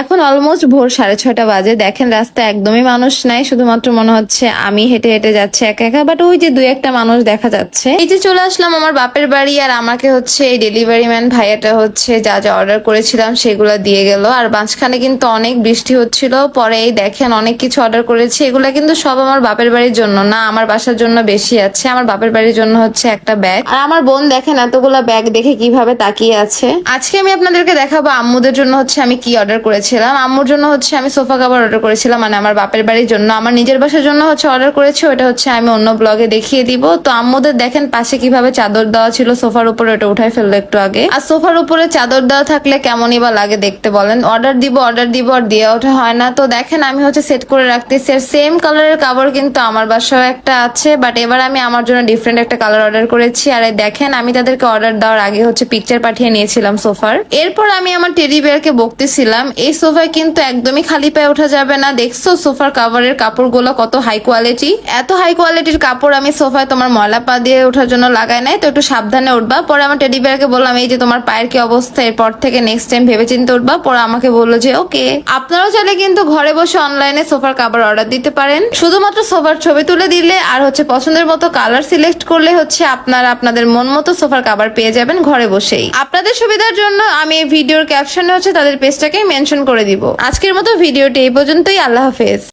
এখন অলমোস্ট ভোর সাড়ে ছয়টা বাজে। দেখেন রাস্তায় একদমই মানুষ নাই, শুধুমাত্র মনে হচ্ছে আমি হেঁটে হেঁটে যাচ্ছি একা একা। বাট ওই যে দুই একটা মানুষ দেখা যাচ্ছে। এই যে চলে আসলাম আমার বাপের বাড়ি, আর আমাকে হচ্ছে এই ডেলিভারি ম্যান ভাইয়াটা হচ্ছে যা যা অর্ডার করেছিলাম সেগুলো দিয়ে গেল। আর মাঝখানে কিন্তু অনেক বৃষ্টি হচ্ছিল, পরে এই দেখেন অনেক কিছু অর্ডার করেছি। এগুলো কিন্তু সব আমার বাপের বাড়ির জন্য, না আমার বাসার জন্য বেশি আছে। আমার বাপের বাড়ির জন্য হচ্ছে একটা ব্যাগ আর আমার বোন দেখেন এতগুলা ব্যাগ দেখে কীভাবে তাকিয়ে আছে। আজকে আমি আপনাদেরকে দেখাবো আম্মুদের জন্য হচ্ছে আমি কি অর্ডার করেছিলাম। আম্মুর জন্য হচ্ছে আমি সোফা কাভার অর্ডার করেছিলাম মানে আমার বাপের বাড়ির জন্য। আমার নিজের বাসার জন্য হচ্ছে অর্ডার করেছি, ওটা হচ্ছে আমি অন্য ব্লগে দেখিয়ে দিব। তো আম্মুদের দেখেন পাশে কীভাবে চাদর দেওয়া ছিল সোফার উপরে, ওটা উঠাই ফেলল একটু আগে। আর সোফার উপরে চাদর দেওয়া থাকলে কেমনই বা লাগে দেখতে বলেন। অর্ডার দিব অর্ডার দিব, আর দিয়ে ওঠা হয় না। তো দেখেন আমি হচ্ছে সেট করে রাখতেছি, আর সেম কালারের কাভার কিন্তু আমার বাসাও একটা আছে বাট এবার আমি আমার জন্য ডিফারেন্ট একটা কালার অর্ডার করেছি। আর দেখেন আমি তাদেরকে অর্ডার দেওয়ার আগে হচ্ছে পিকচার পাঠিয়ে নিয়েছিলাম সোফার। এরপর আমি আমার টেডি বেয়ারকে বকতেছিলাম। এই সোফায় কিন্তু একদমই খালি পায়ে ওঠা যাবে না। দেখছ সোফার কাভারের কাপড়গুলো কত হাই কোয়ালিটি এত হাই কোয়ালিটির কাপড় আমি সোফায় তোমার ময়লা পা দিয়ে ওঠার জন্য লাগাই নাই, তো একটু সাবধানে উঠবা। পরে আমার টেডি বেয়ারকে বললাম, এই যে তোমার পায়ের কি অবস্থা? এরপর থেকে নেক্সট টাইম ভেবে চিন্তে উঠবা। পরে আমাকে বলল যে, ওকে। আপনারাও চাইলে কিন্তু ঘরে বসে অনলাইনে সোফার কাভার অর্ডার দিতে পারেন। শুধুমাত্র সোফার ছবি তুলে দিলে আর হচ্ছে পছন্দের মতো কালার সিলেক্ট করলে হচ্ছে আপনারা আপনাদের মন মতো সোফার কাভার পেয়ে যাবেন ঘরে বসেই। আপনাদের সুবিধার জন্য আমি ভিডিওর ক্যাপশনে হচ্ছে তাদের পেজটাকে মেনশন করে দিব। আজকের মতো ভিডিওটি এই পর্যন্তই। আল্লাহ হাফেজ।